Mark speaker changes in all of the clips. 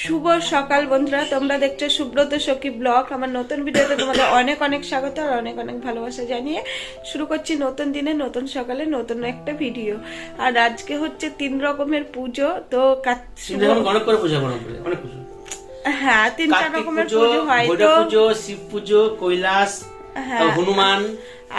Speaker 1: শুভ সকাল বন্ধুরা তোমরা দেখছ সুব্রত সখী ব্লগ আমার নতুন ভিডিওতে তোমাদের অনেক অনেক স্বাগত আর অনেক অনেক ভালোবাসা জানিয়ে শুরু করছি নতুন দিনে নতুন সকালে নতুন একটা ভিডিও আর আজকে হচ্ছে তিন রকমের পুজো তো
Speaker 2: হয়,
Speaker 1: তিন চার রকমের
Speaker 2: পুজো
Speaker 1: হয় তো
Speaker 2: পুজো শিব পুজো কৈলাস
Speaker 1: হ্যাঁ।
Speaker 2: হনুমান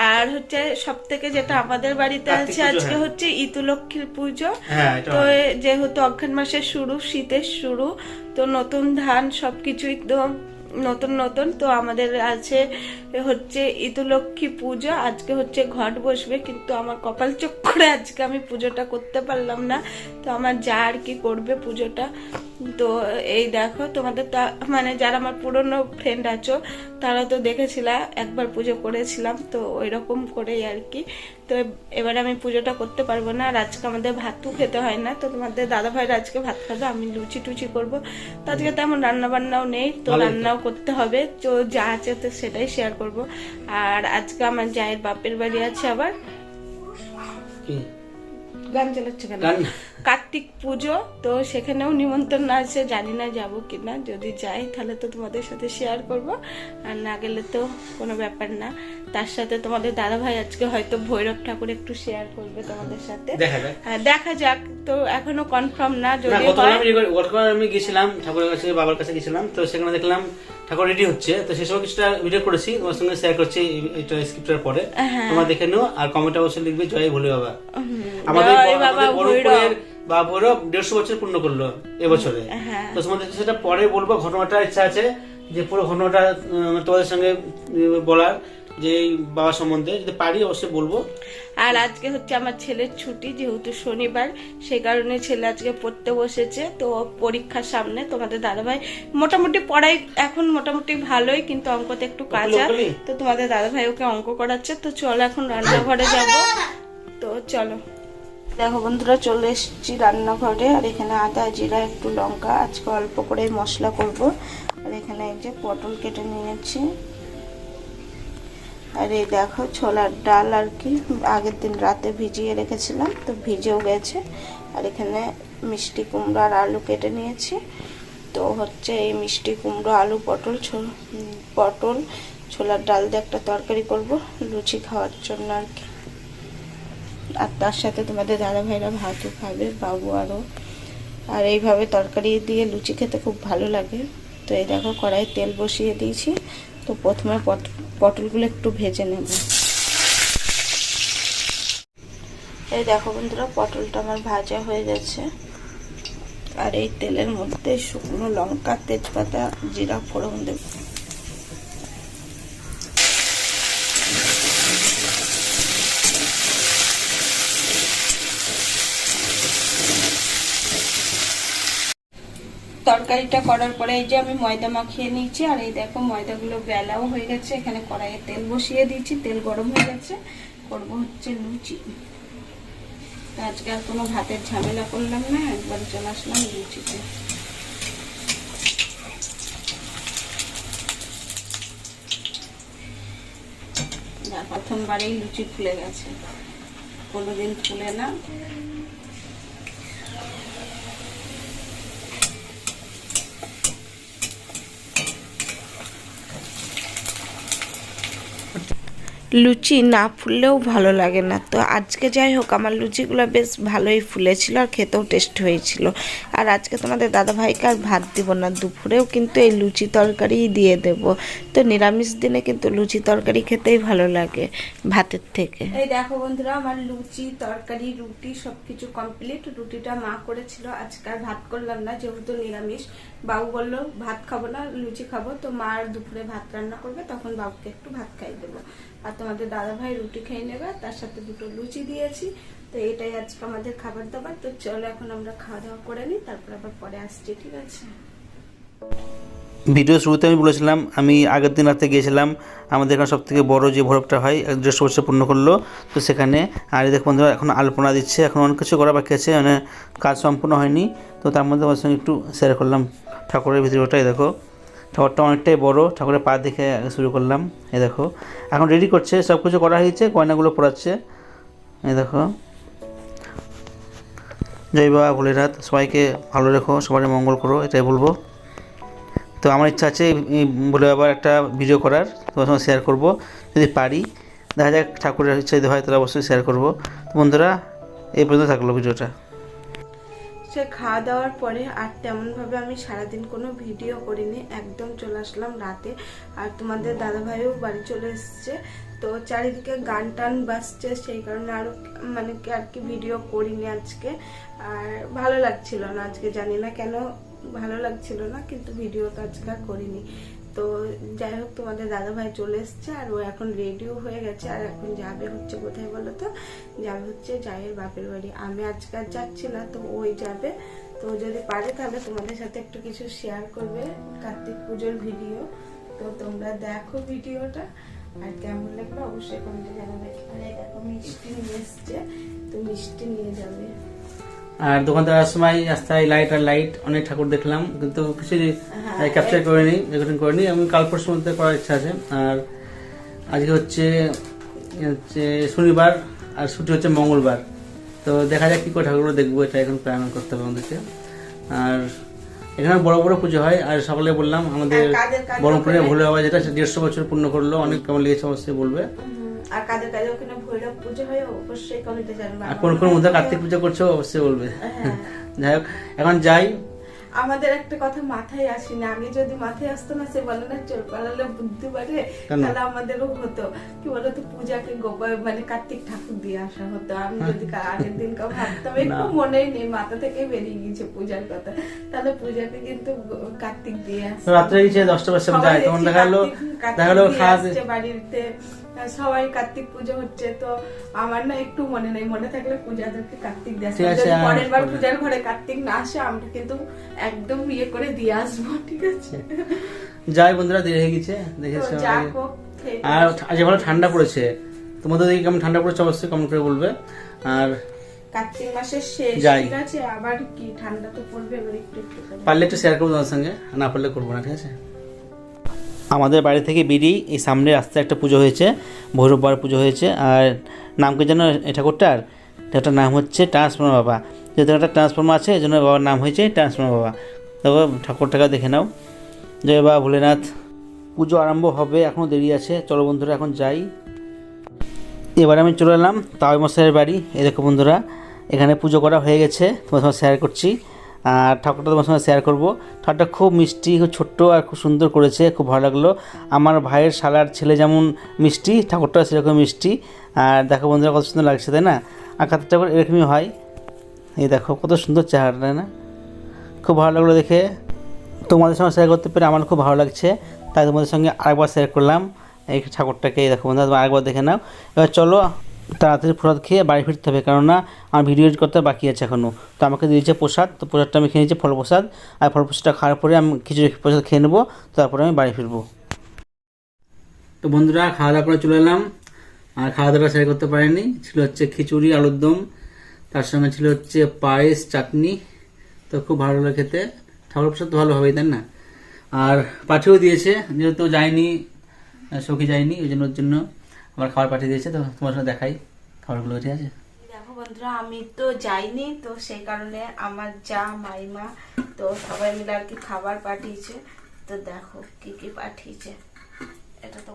Speaker 1: আর হচ্ছে সব থেকে যেটা আমাদের বাড়িতে আছে আজকে
Speaker 2: হ্যাঁ।
Speaker 1: হচ্ছে ইতুলক্ষ্মীর পুজো
Speaker 2: হ্যাঁ
Speaker 1: তো যেহেতু অঘ্রান মাসের শুরু শীতের শুরু তো নতুন ধান সবকিছুই তো নতুন নতুন, তো আমাদের আছে হচ্ছে ইতুলক্ষ্মী পুজো, আজকে হচ্ছে ঘট বসবে, কিন্তু আমার কপাল চোখ করে আজকে আমি পুজোটা করতে পারলাম না, তো আমার যা আর কি করবে পুজোটা। তো এই দেখো, তোমাদের তা মানে যারা আমার পুরনো ফ্রেন্ড আছো, তারা তো দেখেছিলা, একবার পুজো করেছিলাম, তো ওই রকম করেই আর কি। তো এবারে আমি পুজোটা করতে পারব না আর আজকে আমাদের ভাতও খেতে হয় না। তো তোমাদের দাদা ভাইরা আজকে ভাত খাবে আমি লুচি টুচি করব। তো আজকে তেমন রান্না বান্নাও নেই তো রান্নাও করতে হবে তো যা আছে তো সেটাই শেয়ার করব। আর আজকে আমার জায়ের বাপের বাড়ি আছে আবার। গান চালাচ্ছে কেন? কার্তিক পুজো তো সেখানেও নিমন্ত্রণ আছে জানি না যাব কিনা যদি যাই তাহলে তো তোমাদের সাথে শেয়ার করব। আর না গেলে তো কোনো ব্যাপার না। তার সাথে তোমাদের দাদা ভাই আজকে হয়তো ভৈরব ঠাকুর একটু শেয়ার করবে তোমাদের সাথে।
Speaker 2: দেখা যাক।
Speaker 1: হ্যাঁ, দেখা যাক তো এখনও কনফার্ম না
Speaker 2: না
Speaker 1: যদি
Speaker 2: আমি গেছিলাম ঠাকুরের কাছে বাবার কাছে গেছিলাম তো সেখানে দেখলাম ঠাকুর রেডি হচ্ছে। তো সে সময় কিছুটা ভিডিও করেছি তোমার সঙ্গে শেয়ার করছি এইটা স্ক্রিপ্টের পরে।
Speaker 1: হ্যাঁ।
Speaker 2: তোমরা দেখে নিও আর কমেন্ট অবশ্যই লিখবে জয় ভোলে বাবা। আমাদের
Speaker 1: বাবা
Speaker 2: আমাদের বড়
Speaker 1: ভৈরব
Speaker 2: উপরের বা ভৈরব দেড়শো বছর পূর্ণ করল এবছরে।
Speaker 1: হ্যাঁ।
Speaker 2: তো তোমাদের সেটা পরে বলব ঘটনাটা ইচ্ছা আছে যে পুরো ঘটনাটা তোমাদের সঙ্গে বলার যে বাবা সম্বন্ধে যদি পারি অবশ্যই বলব।
Speaker 1: আর আজকে হচ্ছে আমার ছেলের ছুটি যেহেতু শনিবার সেই কারণে ছেলে আজকে পড়তে বসেছে। তো পরীক্ষার সামনে তোমাদের দাদাভাই মোটামুটি পড়াই এখন মোটামুটি ভালোই কিন্তু অঙ্কতে একটু কাজা
Speaker 2: লোকালি?
Speaker 1: তো তোমাদের দাদাভাই ওকে অঙ্ক করাচ্ছে। তো চলো এখন রান্নাঘরে যাব। তো চলো। দেখো বন্ধুরা, চলে এসেছি রান্নাঘরে। আর এখানে আদা, জিরা, একটু লঙ্কা, আজকে অল্প করে মশলা করব। আর এখানে এই যে পটল কেটে নিয়েছি। আর এই দেখো, ছোলার ডাল আর কি আগের দিন রাতে ভিজিয়ে রেখেছিলাম, তো ভিজেও গেছে। আর এখানে মিষ্টি কুমড়ো আর আলু কেটে নিয়েছি। তো হচ্ছে এই মিষ্টি কুমড়ো, আলু, পটল পটল, ছোলার ডাল দিয়ে একটা তরকারি করব, লুচি খাওয়ার জন্য আর কি। আর তার সাথে তোমাদের দাদা ভাইরা ভাতও খাবে, বাবু আরও। আর এইভাবে তরকারি দিয়ে লুচি খেতে খুব ভালো লাগে। তো এই দেখো কড়াই তেল বসিয়ে দিয়েছি। তো প্রথমে পট- পটলগুলো একটু ভেজে নেব। এই দেখো বন্ধুরা, পটলটা আমার ভাজা হয়ে গেছে। আর এই তেলের মধ্যে শুকনো লঙ্কা, তেজপাতা, জিরা, ফোড়ন দেব। তরকারিটা করার পরে এই যে আমি ময়দা মাখিয়ে নিয়েছি, আর এই দেখো ময়দাগুলো বেলাও হয়ে গেছে। এখানে কড়াইয়ে তেল বসিয়ে দিয়েছি, তেল গরম হয়ে গেছে। করব হচ্ছে লুচি। আজকে আর কোনো ভাতের ঝামেলা করলাম না, একবার চলে আসলাম লুচিতে। প্রথমবারেই লুচি ফুলে গেছে। কোনোদিন ফুলে না। লুচি না ফুললেও ভালো লাগে না। তো আজকে যাই হোক, আমার লুচিগুলো বেশ ভালোই ফুলেছিল আর খেতেও টেস্ট হয়েছিল। আর আজকে তোমাদের দাদা ভাইকে আর ভাত দিব না, দুপুরেও কিন্তু এই লুচি তরকারিই দিয়ে দেব। তো নিরামিষ দিনে কিন্তু লুচি তরকারি খেতেই ভালো লাগে ভাতের থেকে। এই দেখো বন্ধুরা, আমার লুচি, তরকারি, রুটি সব কিছু কমপ্লিট রুটিটা মা করেছিল, আজকে আর ভাত করলাম না, যেহেতু নিরামিষ। বাবু বলল, ভাত খাব না, লুচি খাব। তো মা আর দুপুরে ভাত রান্না করবে, তখন বাবুকে একটু ভাত খাই দেবো। আর তোমাদের দাদা ভাই রুটি খেয়ে নেবে, তার সাথে দুটো লুচি দিয়েছি। তো এটাই আজকে আমাদের খাবার দাবার। তো চলো এখন আমরা খাওয়া দাওয়া করে নিই, তারপর আবার পরে আসছি, ঠিক আছে?
Speaker 2: ভিডিও শুরুতে আমি বলেছিলাম, আমি আগের দিন রাতে গিয়েছিলাম, আমাদের এখানে সব থেকে বড়ো যে ভৈরবটা হয় দেড়শো বছর পূর্ণ করল। তো সেখানে, আর দেখো বন্ধুরা এখন আলপনা দিচ্ছে, এখন অনেক কিছু করা বাকি আছে মানে কাজ সম্পূর্ণ হয়নি। তো তার মধ্যে আমার সঙ্গে একটু শেয়ার করলাম। ঠাকুরের ভিডিওটাই দেখো। ঠাকুরটা অনেকটাই বড়, ঠাকুরের পা দেখে শুরু করলাম। এ দেখো, এখন রেডি করছে সব কিছু করা হয়েছে, গয়নাগুলো পড়াচ্ছে এ দেখো। জয় বাবা ভোলেনাথ, সবাইকে ভালো রেখো সবাই মঙ্গল করো, এটাই বলব। তো আমার ইচ্ছা আছে বলে আবার একটা ভিডিও করার, তোমার সঙ্গে শেয়ার করব। যদি পারি, দেখা যাক ঠাকুরের ইচ্ছা যদি হয় তাহলে অবশ্যই শেয়ার করব। বন্ধুরা, এই পর্যন্ত থাকল ভিডিওটা
Speaker 1: সে খাওয়া দাওয়ার পরে আর তেমনভাবে আমি সারাদিন কোনো ভিডিও করিনি। একদম চলে আসলাম রাতে। আর তোমাদের দাদাভাইও বাড়ি চলে এসছে। তো চারিদিকে গান টান বাজছে, সেই কারণে আরও মানে আর কি ভিডিও করিনি আজকে। আর ভালো লাগছিল না আজকে, জানি না কেন ভালো লাগছিল না, কিন্তু ভিডিও তো আজকে করিনি। তো যাই হোক, তোমাদের দাদা ভাই চলে এসছে আর ও এখন রেডিও হয়ে গেছে। আর এখন যাবে হচ্ছে কোথায় বলো তো? যাবে হচ্ছে জায়ের বাপের বাড়ি। আমি আজকে আর যাচ্ছি না, তো ওই যাবে। তো যদি পারে তাহলে তোমাদের সাথে একটু কিছু শেয়ার করবে, কার্তিক পুজোর ভিডিও তো তোমরা দেখো ভিডিওটা আর কেমন লাগবে অবশ্যই কমেন্টে জানাবে। আর দেখো মিষ্টি নিয়ে এসছে, তো মিষ্টি নিয়ে যাবে।
Speaker 2: আর দোকান আসার সময় রাস্তায় লাইট আর লাইট অনেক ঠাকুর দেখলাম কিন্তু কিছু ক্যাপচার করিনি রেকর্ডিং করিনি এবং কাল পরশুর মধ্যে করার ইচ্ছা আছে। আর আজকে হচ্ছে হচ্ছে শনিবার আর ছুটি হচ্ছে মঙ্গলবার। তো দেখা যাক কী করে ঠাকুরগুলো দেখব এটা এখন প্ল্যান করতে হবে আমাদেরকে। আর এখানে বড় বড় পুজো হয় আর সকালে বললাম আমাদের
Speaker 1: কাদের
Speaker 2: বরমপুরে ভোলে বাবা যেটা দেড়শো বছর পূর্ণ করল অনেক কেমন লেগেছে অবশ্যই বলবে।
Speaker 1: আর কাদের কাদের ওখানে ভৈরব পুজো হয় অবশ্যই কমেন্টে জানবে।
Speaker 2: আর কোন কোন মধ্যে কার্তিক পুজো করছ অবশ্যই বলবে।
Speaker 1: হ্যাঁ।
Speaker 2: যাই হোক এখন যাই।
Speaker 1: আমাদের একটা কথা মাথায় আসে না আগে যদি মাথায় আসতো না সে বলে না চোর পালালে বুদ্ধি বাড়ে তাহলে আমাদেরও হতো। কি বলতো পূজাকে গোপাল মানে কার্তিক ঠাকুর দিয়ে আসা হতো। আমি যদি আগের দিন কাউ ভাবতাম একটু মনেই নেই মাথা থেকে বেরিয়ে গেছে পূজার কথা। তাহলে পূজাকে কিন্তু কার্তিক দিয়ে আসে
Speaker 2: রাত্রে গিয়ে দশটা যায় তখন দেখা গেলো দেখা গেলো খাওয়া
Speaker 1: বাড়িতে। সবাই কার্তিক পুজো হচ্ছে তো আমার না একটু মনে নেই। মনে থাকলে পূজাদেরকে কার্তিক দিয়ে। আসবে
Speaker 2: আর
Speaker 1: পরের বার পূজার ঘরে কার্তিক না আসে আমরা কিন্তু একদম ইয়ে করে দিয়ে আসব ঠিক আছে?
Speaker 2: যাই বন্ধুরা দেরি হয়ে গেছে দেখে
Speaker 1: তো
Speaker 2: সবাই-
Speaker 1: যা হোক, খেয়ে
Speaker 2: আর আজ ভালো ঠান্ডা পড়েছে। তোমাদের দিকে কেমন ঠান্ডা পড়েছে অবশ্যই কমেন্ট করে বলবে। আর
Speaker 1: কার্তিক মাসের শেষ
Speaker 2: যাই।
Speaker 1: ঠিক আছে? আবার কি ঠান্ডা তো পড়বে এবার একটু একটু
Speaker 2: পারলে একটু শেয়ার করব তোমার সঙ্গে না পারলে করব না ঠিক আছে? আমাদের বাড়ি থেকে বেরিয়ে এই সামনে রাস্তায় একটা পুজো হয়েছে ভৈরববার পুজো হয়েছে, আর নাম কি যেন এই ঠাকুরটার এটার নাম হচ্ছে ট্রান্সফর্মার বাবা। যেহেতু একটা ট্রান্সফর্মার আছে, এই জন্য বাবার নাম হয়েছে ট্রান্সফর্মার বাবা। তবে ঠাকুরটাকে দেখে নাও। জয় বাবা ভোলেনাথ। পুজো আরম্ভ হবে এখনও দেরি আছে। চলো বন্ধুরা, এখন যাই। এবার আমি চলে এলাম তাওই মশাইয়ের বাড়ি। দেখো বন্ধুরা, এখানে পুজো করা হয়ে গেছে। তোমার সঙ্গে শেয়ার করছি। আর ঠাকুরটা তোমার সঙ্গে শেয়ার করব। ঠাকুরটা খুব মিষ্টি, খুব ছোট্ট আর খুব সুন্দর করেছে, খুব ভালো লাগল। আমার ভাইয়ের শালার ছেলে যেমন মিষ্টি, ঠাকুরটা সেরকম মিষ্টি। আর দেখো বন্ধুরা, কত সুন্দর লাগছে, তাই না? আর কাতার ঠাকুর এরকমই হয়। এই দেখো, কত সুন্দর চেহারাটা, তাই না? খুব ভালো লাগল দেখে। তোমাদের সঙ্গে শেয়ার করতে পেরে আমার খুব ভালো লাগছে। তাই তোমাদের সঙ্গে আরেকবার শেয়ার করলাম এই ঠাকুরটাকে। এই দেখো বন্ধুরা, তোমরা আরেকবার দেখে নাও। এবার চলো তাড়াতাড়ি প্রসাদ খেয়ে বাড়ি ফিরতে হবে। কেননা আমার ভিডিও এডিট করতে বাকি আছে এখনও তো আমাকে দিয়েছে প্রসাদ। তো প্রসাদটা আমি খেয়ে নিয়েছি, ফল প্রসাদ। আর ফল প্রসাদটা খাওয়ার পরে আমি কিছু প্রসাদ খেয়ে নেব। তারপরে আমি বাড়ি ফিরবো। তো বন্ধুরা, খাওয়া দাওয়া করে চলে এলাম। আর খাওয়া দাওয়া শেয়ার করতে পারিনি। ছিল হচ্ছে খিচুড়ি, আলুর দম। তার সঙ্গে ছিল হচ্ছে পায়েস, চাটনি। তো খুব ভালো লাগে খেতে। ঠাকুর প্রসাদ তো ভালো হবেই, তাই না? আর পাঠিয়েও দিয়েছে। যেহেতু যায়নি সখী যায়নি, ওই জন্য জন্য আমার খাবার পাঠিয়ে দিয়েছে, তো তোমার সঙ্গে দেখাই খাবারগুলো, ঠিক আছে?
Speaker 1: দেখো বন্ধুরা, আমি তো যাইনি, তো সেই কারণে আমার যা মাইমা, তো সবাই মিলে আর কি খাবার পাঠিয়েছে। তো দেখো কি কি পাঠিয়েছে। এটা তো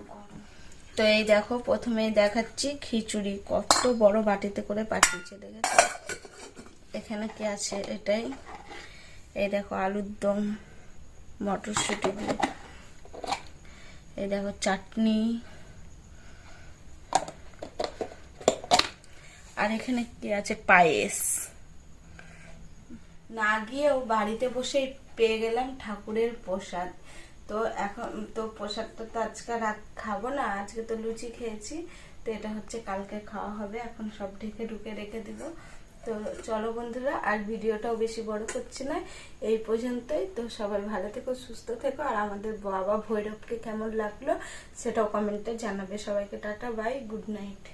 Speaker 1: তো এই দেখো, প্রথমেই দেখাচ্ছি খিচুড়ি, কত বড় বাটিতে করে পাঠিয়েছে, দেখেছ? এখানে কি আছে এটাই? এই দেখো আলুর দম, মটরশুঁটি দিয়ে। এই দেখো চাটনি আর এখানে কি আছে? পায়েস। না গিয়েও বাড়িতে বসেই পেয়ে গেলাম ঠাকুরের প্রসাদ। তো এখন, তো প্রসাদটা তো আজকে রাত খাব না, আজকে তো লুচি খেয়েছি। তো এটা হচ্ছে কালকে খাওয়া হবে, এখন সব ঢেকে ঢুকে রেখে দিব। তো চলো বন্ধুরা, আর ভিডিওটাও বেশি বড় করছি না, এই পর্যন্তই। তো সবাই ভালো থেকো, সুস্থ থেকো, আর আমাদের বাবা ভৈরবকে কেমন লাগল সেটাও কমেন্টে জানাবে। সবাইকে টাটা, বাই, গুড নাইট।